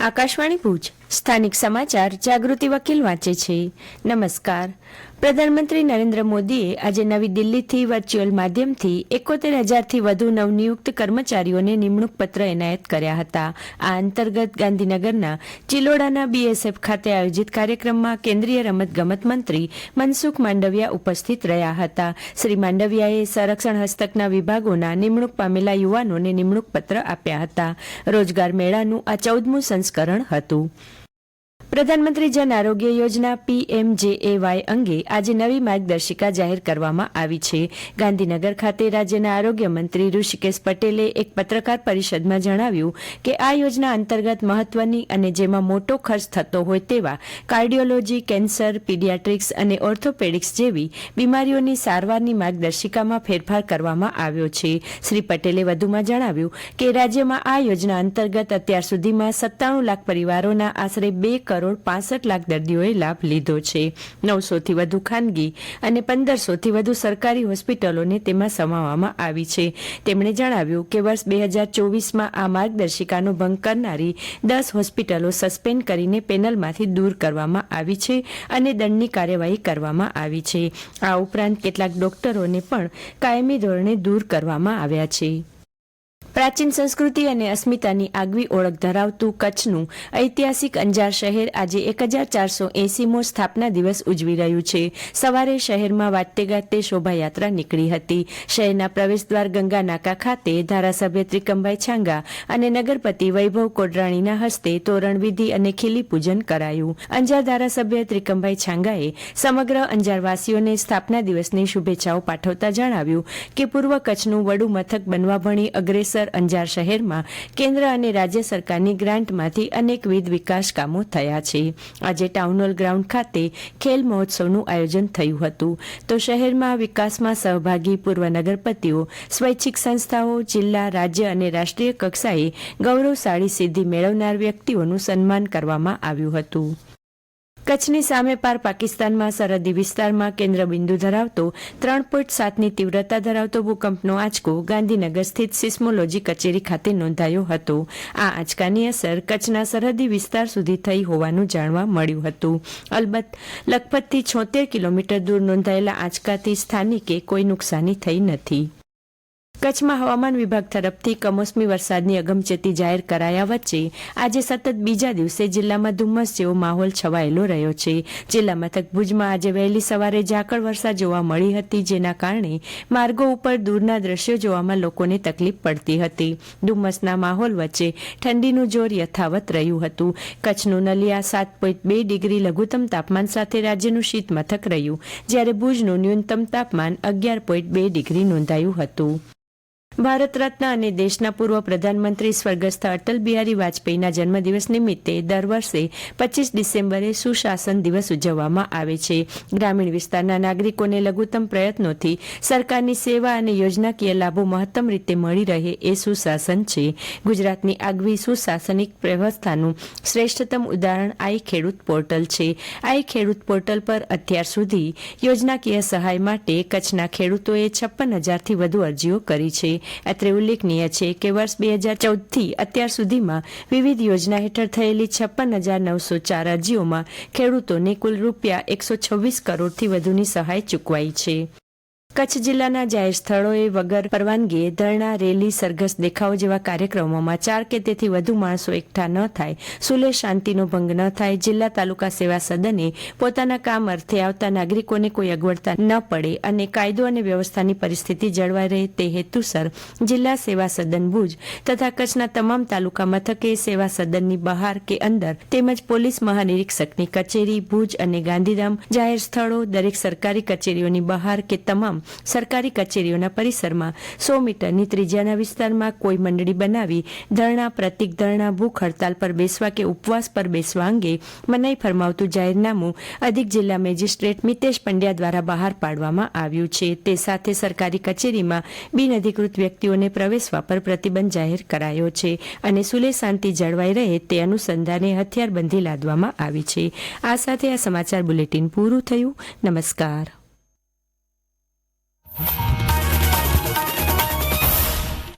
આકાશવાણી ભુજ. સ્થાનિક સમાચાર જાગૃતિ વકીલ વાંચે છે. નમસ્કાર. પ્રધાનમંત્રી નરેન્દ્ર મોદીએ આજે નવી દિલ્હીથી વર્ચ્યુઅલ માધ્યમથી એકોતેર હજારથી વધુ નવનિયુક્ત કર્મચારીઓને નિમણૂક પત્ર એનાયત કર્યા હતા. આ અંતર્ગત ગાંધીનગરના ચિલોડાના બીએસએફ ખાતે આયોજિત કાર્યક્રમમાં કેન્દ્રીય રમતગમત મંત્રી મનસુખ માંડવિયા ઉપસ્થિત રહ્યા હતા. શ્રી માંડવિયાએ સંરક્ષણ હસ્તકના વિભાગોના નિમણૂક પામેલા યુવાનોને નિમણૂક પત્ર આપ્યા હતા. રોજગાર મેળાનું આ ચૌદમું સંસ્કરણ હતું. પ્રધાનમંત્રી જન આરોગ્ય યોજના પીએમજેએવાય અંગે આજે નવી માર્ગદર્શિકા જાહેર કરવામાં આવી છે. ગાંધીનગર ખાતે રાજ્યના આરોગ્ય મંત્રી ઋષિકેશ પટેલે એક પત્રકાર પરિષદમાં જણાવ્યું કે આ યોજના અંતર્ગત મહત્વની અને જેમાં મોટો ખર્ચ થતો હોય તેવા કાર્ડિયોલોજી, કેન્સર, પીડિયાટ્રિક્સ અને ઓર્થોપેડિક્સ જેવી બીમારીઓની સારવારની માર્ગદર્શિકામાં ફેરફાર કરવામાં આવ્યો છે. શ્રી પટેલે વધુમાં જણાવ્યું કે રાજ્યમાં આ યોજના અંતર્ગત અત્યાર સુધીમાં સત્તાણું લાખ પરિવારોના આશરે બે કરોડ પાસઠ લાખ દર્દીઓએ લાભ લીધો છે. નવસોથી વધુ ખાનગી અને પંદરસોથી વધુ સરકારી હોસ્પિટલોને તેમાં સમાવવામાં આવી છે. તેમણે જણાવ્યું કે વર્ષ બે હજાર ચોવીસમાં આ માર્ગદર્શિકાનો ભંગ કરનારી દસ હોસ્પિટલો સસ્પેન્ડ કરીને પેનલમાંથી દૂર કરવામાં આવી છે અને દંડની કાર્યવાહી કરવામાં આવી છે. આ ઉપરાંત કેટલાક ડોક્ટરોને પણ કાયમી ધોરણે દૂર કરવામાં આવ્યા છે. પ્રાચીન સંસ્કૃતિ અને અસ્મિતાની આગવી ઓળખ ધરાવતું કચ્છનું ઐતિહાસિક અંજાર શહેર આજે એક હજાર ચારસો એસીમો સ્થાપના દિવસ ઉજવી રહ્યું છે. સવારે શહેરમાં વાજતે ગાજતે શોભાયાત્રા નીકળી હતી. શહેરના પ્રવેશદ્વાર ગંગા નાકા ખાતે ધારાસભ્ય ત્રિકમભાઈ છાંગા અને નગરપતિ વૈભવ કોડરાણીના હસ્તે તોરણવિધિ અને ખીલી પૂજન કરાયું. અંજાર ધારાસભ્ય ત્રિકમભાઈ છાંગાએ સમગ્ર અંજારવાસીઓને સ્થાપના દિવસની શુભેચ્છાઓ પાઠવતા જણાવ્યું કે પૂર્વ કચ્છનું વડું મથક બનવા ભણી અગ્રેસર અંજાર શહેરમાં કેન્દ્ર અને રાજ્ય સરકારની ગ્રાન્ટમાંથી અનેકવિધ વિકાસ કામો થયા છે. આજે ટાઉનહોલ ગ્રાઉન્ડ ખાતે ખેલ મહોત્સવનું આયોજન થયું હતું. તો શહેરમાં વિકાસમાં સહભાગી પૂર્વ નગરપતિઓ, સ્વૈચ્છિક સંસ્થાઓ, જિલ્લા, રાજ્ય અને રાષ્ટ્રીય કક્ષાએ ગૌરવશાળી સિદ્ધિ મેળવનાર વ્યક્તિઓનું સન્માન કરવામાં આવ્યું હતું. કચ્છની સામે પાર પાકિસ્તાનમાં સરહદી વિસ્તારમાં કેન્દ્રબિંદુ ધરાવતો ત્રણ પોઈન્ટ સાતની તીવ્રતા ધરાવતો ભૂકંપનો આંચકો ગાંધીનગર સ્થિત સિસ્મોલોજી કચેરી ખાતે નોંધાયો હતો. આ આંચકાની અસર કચ્છના સરહદી વિસ્તાર સુધી થઈ હોવાનું જાણવા મળ્યું હતું. અલબત્ત, લખપતથી છોતેર કિલોમીટર દૂર નોંધાયેલા આંચકાથી સ્થાનિકે કોઈ નુકસાની થઈ નથી. કચ્છમાં હવામાન વિભાગ તરફથી કમોસમી વરસાદની અગમચેતી જાહેર કરાયા વચ્ચે આજે સતત બીજા દિવસે જિલ્લામાં ધુમ્મસ જેવો માહોલ છવાયેલો રહ્યો છે. જિલ્લા મથક ભુજમાં આજે વહેલી સવારે ઝાકળ વરસાદ જોવા મળી હતી, જેના કારણે માર્ગો ઉપર દૂરના દ્રશ્યો જોવામાં લોકોને તકલીફ પડતી હતી. ધુમ્મસના માહોલ વચ્ચે ઠંડીનું જોર યથાવત રહ્યું હતું. કચ્છનું નલિયા સાત પોઈન્ટ બે ડિગ્રી લઘુત્તમ તાપમાન સાથે રાજ્યનું શીત મથક રહ્યું, જ્યારે ભુજનું ન્યૂનતમ તાપમાન અગિયાર પોઈન્ટ બે ડિગ્રી નોંધાયું હતું. ભારત રત્ન અને દેશના પૂર્વ પ્રધાનમંત્રી સ્વર્ગસ્થ અટલ બિહારી વાજપેયીના જન્મદિવસ નિમિત્તે દર વર્ષે પચીસ ડિસેમ્બરે સુશાસન દિવસ ઉજવવામાં આવે છે. ગ્રામીણ વિસ્તારના નાગરિકોને લઘુત્તમ પ્રયત્નોથી સરકારની સેવા અને યોજનાકીય લાભો મહત્તમ રીતે મળી રહે એ સુશાસન છે. ગુજરાતની આગવી સુશાસનિક વ્યવસ્થાનું શ્રેષ્ઠતમ ઉદાહરણ આઈ ખેડૂત પોર્ટલ છે. આઈ ખેડૂત પોર્ટલ પર અત્યાર સુધી યોજનાકીય સહાય માટે કચ્છના ખેડૂતોએ છપ્પન હજારથી વધુ અરજીઓ કરી છે. અત્રે ઉલ્લેખનીય છે કે વર્ષ બે હજાર ચૌદથી અત્યાર સુધીમાં વિવિધ યોજના હેઠળ થયેલી છપ્પન હજાર નવસો ચાર અરજીઓમાં ખેડૂતોને કુલ રૂપિયા એકસો છવ્વીસ કરોડથી વધુની સહાય ચૂકવાઈ છે. કચ્છ જિલ્લાના જાહેર સ્થળોએ વગર પરવાનગીએ ધરણા, રેલી, સરઘસ દેખાવો જેવા કાર્યક્રમોમાં ચાર કે તેથી વધુ માણસો એકઠા ન થાય સુલે શાંતિનો ભંગ ન થાય, જિલ્લા તાલુકા સેવા સદને પોતાના કામ અર્થે આવતા નાગરિકોને કોઈ અગવડતા ન પડે અને કાયદો અને વ્યવસ્થાની પરિસ્થિતિ જળવાઈ રહે તે હેતુસર જિલ્લા સેવા સદન ભુજ તથા કચ્છના તમામ તાલુકા મથકે સેવા સદનની બહાર કે અંદર તેમજ પોલીસ મહાનિરીક્ષકની કચેરી, ભુજ અને ગાંધીધામ જાહેર સ્થળો દરેક સરકારી કચેરીઓની બહાર કે સરકારી કચેરીઓના પરિસરમાં. સો મીટરની ત્રિજ્યાના વિસ્તારમાં કોઈ મંડળી બનાવી ધરણા, પ્રતિક ધરણા, ભૂખ હડતાલ પર બેસવા કે ઉપવાસ પર બેસવા અંગે મનાઈ ફરમાવતું જાહેરનામું અધિક જિલ્લા મેજિસ્ટ્રેટ મિતેશ પંડ્યા દ્વારા બહાર પાડવામાં આવ્યું છે. તે સાથે સરકારી કચેરીમાં બિનઅધિકૃત વ્યક્તિઓને પ્રવેશવા પર પ્રતિબંધ જાહેર કરાયો છે અને સુલે શાંતિ જળવાઈ રહે તે અનુસંધાને હથિયારબંધી લાદવામાં આવી છે. આ સાથે આ સમાચાર બુલેટિન પૂરું થયું. નમસ્કાર. Bye.